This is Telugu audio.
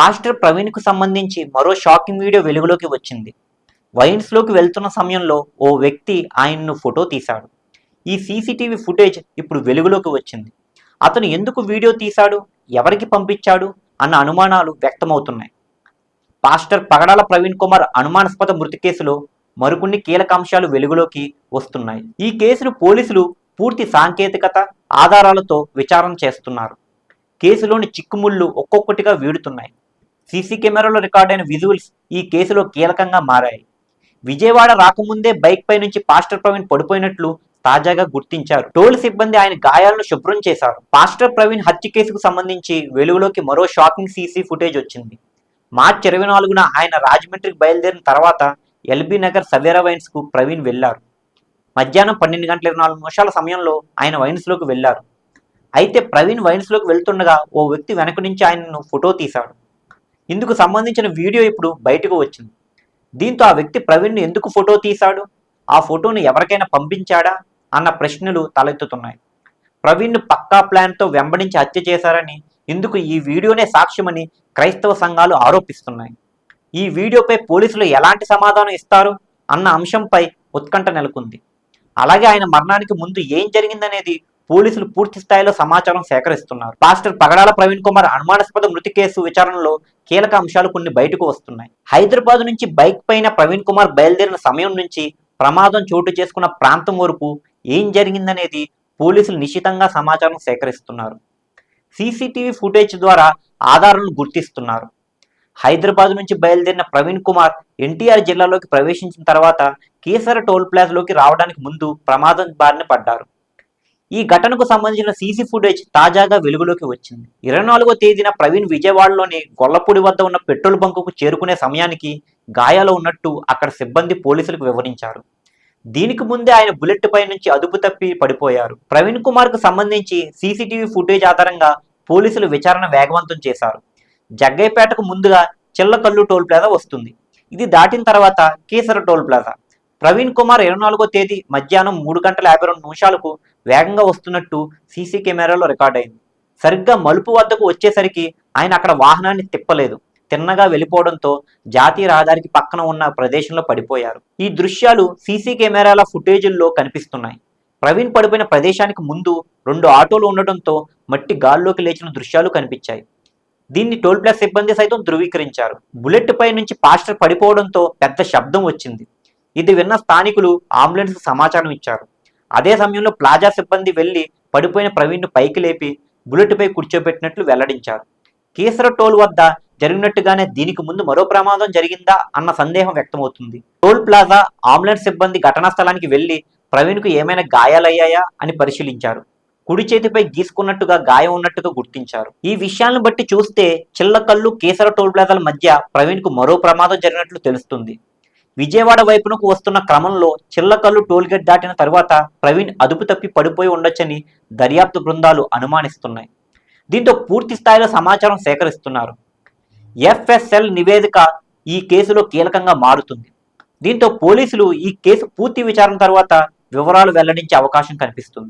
పాస్టర్ ప్రవీణ్కు సంబంధించి మరో షాకింగ్ వీడియో వెలుగులోకి వచ్చింది. వైన్స్లోకి వెళ్తున్న సమయంలో ఓ వ్యక్తి ఆయన్ను ఫోటో తీశాడు. ఈ సీసీటీవీ ఫుటేజ్ ఇప్పుడు వెలుగులోకి వచ్చింది. అతను ఎందుకు వీడియో తీశాడు? ఎవరికి పంపించాడు? అన్న అనుమానాలు వ్యక్తమవుతున్నాయి. పాస్టర్ పగడాల ప్రవీణ్ కుమార్ అనుమానాస్పద మృతి కేసులో మరికొన్ని కీలక అంశాలు వెలుగులోకి వస్తున్నాయి. ఈ కేసును పోలీసులు పూర్తి సాంకేతికత ఆధారాలతో విచారణ చేస్తున్నారు. కేసులోని చిక్కుముళ్ళు ఒక్కొక్కటిగా వీడుతున్నాయి. సీసీ కెమెరాలో రికార్డైన విజువల్స్ ఈ కేసులో కీలకంగా మారాయి. విజయవాడ రాకముందే బైక్ పై నుంచి పాస్టర్ ప్రవీణ్ పడిపోయినట్లు తాజాగా గుర్తించారు. టోల్ సిబ్బంది ఆయన గాయాలను శుభ్రం చేశారు. పాస్టర్ ప్రవీణ్ హత్య కేసుకు సంబంధించి వెలుగులోకి మరో షాకింగ్ సీసీ ఫుటేజ్ వచ్చింది. మార్చి ఇరవై నాలుగున ఆయన రాజమండ్రికి బయలుదేరిన తర్వాత ఎల్బీ నగర్ సవేరా వైన్స్కు ప్రవీణ్ వెళ్ళారు. మధ్యాహ్నం పన్నెండు గంటల ఇరవై నాలుగు నిమిషాల సమయంలో ఆయన వైన్స్లోకి వెళ్ళారు. అయితే ప్రవీణ్ వైన్స్లోకి వెళ్తుండగా ఓ వ్యక్తి వెనక నుంచి ఆయనను ఫోటో తీశాడు. ఇందుకు సంబంధించిన వీడియో ఇప్పుడు బయటకు వచ్చింది. దీంతో ఆ వ్యక్తి ప్రవీణ్ను ఎందుకు ఫోటో తీశాడు? ఆ ఫోటోను ఎవరికైనా పంపించాడా? అన్న ప్రశ్నలు తలెత్తుతున్నాయి. ప్రవీణ్ను పక్కా ప్లాన్తో వెంబడించి హత్య చేశారని ఇందుకు ఈ వీడియోనే సాక్ష్యమని క్రైస్తవ సంఘాలు ఆరోపిస్తున్నాయి. ఈ వీడియోపై పోలీసులు ఎలాంటి సమాధానం ఇస్తారు? అన్న అంశంపై ఉత్కంఠ నెలకొంది. అలాగే ఆయన మరణానికి ముందు ఏం జరిగిందనేది పోలీసులు పూర్తి స్థాయిలో సమాచారం సేకరిస్తున్నారు. పాస్టర్ పగడాల ప్రవీణ్ కుమార్ అనుమానాస్పద మృతి కేసు విచారణలో కీలక అంశాలు కొన్ని బయటకు వస్తున్నాయి. హైదరాబాద్ నుంచి బైక్ పైన ప్రవీణ్ కుమార్ బయలుదేరిన సమయం నుంచి ప్రమాదం చోటు చేసుకున్న ప్రాంతం వరకు ఏం జరిగిందనేది పోలీసులు నిశ్చితంగా సమాచారం సేకరిస్తున్నారు. సీసీటీవీ ఫుటేజ్ ద్వారా ఆధారాలను గుర్తిస్తున్నారు. హైదరాబాద్ నుంచి బయలుదేరిన ప్రవీణ్ కుమార్ ఎన్టీఆర్ జిల్లాలోకి ప్రవేశించిన తర్వాత కేసర టోల్ ప్లాజాలోకి రావడానికి ముందు ప్రమాదం బారిన పడ్డారు. ఈ ఘటనకు సంబంధించిన సీసీ ఫుటేజ్ తాజాగా వెలుగులోకి వచ్చింది. ఇరవై నాలుగో తేదీన ప్రవీణ్ విజయవాడలోని గొల్లపూడి వద్ద ఉన్న పెట్రోల్ బంకుకు చేరుకునే సమయానికి గాయాలు ఉన్నట్టు అక్కడ సిబ్బంది పోలీసులకు వివరించారు. దీనికి ముందే ఆయన బుల్లెట్ పై నుంచి అదుపు తప్పి పడిపోయారు. ప్రవీణ్ కుమార్కు సంబంధించి సీసీటీవీ ఫుటేజ్ ఆధారంగా పోలీసులు విచారణ వేగవంతం చేశారు. జగ్గయ్యపేటకు ముందుగా చిల్లకల్లు టోల్ ప్లాజా వస్తుంది. ఇది దాటిన తర్వాత కేసర టోల్ ప్లాజా. ప్రవీణ్ కుమార్ ఇరవై నాలుగో తేదీ మధ్యాహ్నం మూడు గంటల యాభై రెండు నిమిషాలకు వేగంగా వస్తున్నట్టు సీసీ కెమెరాలో రికార్డ్ అయింది. సరిగ్గా మలుపు వద్దకు వచ్చేసరికి ఆయన అక్కడ వాహనాన్ని తిప్పలేదు. తిన్నగా వెళ్ళిపోవడంతో జాతీయ రహదారికి పక్కన ఉన్న ప్రదేశంలో పడిపోయారు. ఈ దృశ్యాలు సీసీ కెమెరాల ఫుటేజీల్లో కనిపిస్తున్నాయి. ప్రవీణ్ పడిపోయిన ప్రదేశానికి ముందు రెండు ఆటోలు ఉండటంతో మట్టి గాల్లోకి లేచిన దృశ్యాలు కనిపించాయి. దీన్ని టోల్ ప్లాస్ సిబ్బంది సైతం ధృవీకరించారు. బుల్లెట్ పై నుంచి పాస్టర్ పడిపోవడంతో పెద్ద శబ్దం వచ్చింది. ఇది విన్న స్థానికులు అంబులెన్స్ సమాచారం ఇచ్చారు. అదే సమయంలో ప్లాజా సిబ్బంది వెళ్ళి పడిపోయిన ప్రవీణ్ను పైకి లేపి బుల్లెట్పై కూర్చోబెట్టినట్లు వెల్లడించారు. కేసర టోల్ వద్ద జరిగినట్టుగానే దీనికి ముందు మరో ప్రమాదం జరిగిందా అన్న సందేహం వ్యక్తమవుతుంది. టోల్ ప్లాజా అంబులెన్స్ సిబ్బంది ఘటనా స్థలానికి వెళ్ళి ప్రవీణ్కు ఏమైనా గాయాలయ్యాయా అని పరిశీలించారు. కుడి చేతిపై గీసుకున్నట్టుగా గాయం ఉన్నట్టుగా గుర్తించారు. ఈ విషయాలను బట్టి చూస్తే చిల్లకల్లు కేసర టోల్ ప్లాజాల మధ్య ప్రవీణ్కు మరో ప్రమాదం జరిగినట్లు తెలుస్తుంది. విజయవాడ వైపునకు వస్తున్న క్రమంలో చిల్లకల్లు టోల్గేట్ దాటిన తర్వాత ప్రవీణ్ అదుపు తప్పి పడిపోయి ఉండొచ్చని దర్యాప్తు బృందాలు అనుమానిస్తున్నాయి. దీంతో పూర్తి స్థాయిలో సమాచారం సేకరిస్తున్నారు. ఎఫ్ఎస్ఎల్ నివేదిక ఈ కేసులో కీలకంగా మారుతుంది. దీంతో పోలీసులు ఈ కేసు పూర్తి విచారణ తర్వాత వివరాలు వెల్లడించే అవకాశం కనిపిస్తుంది.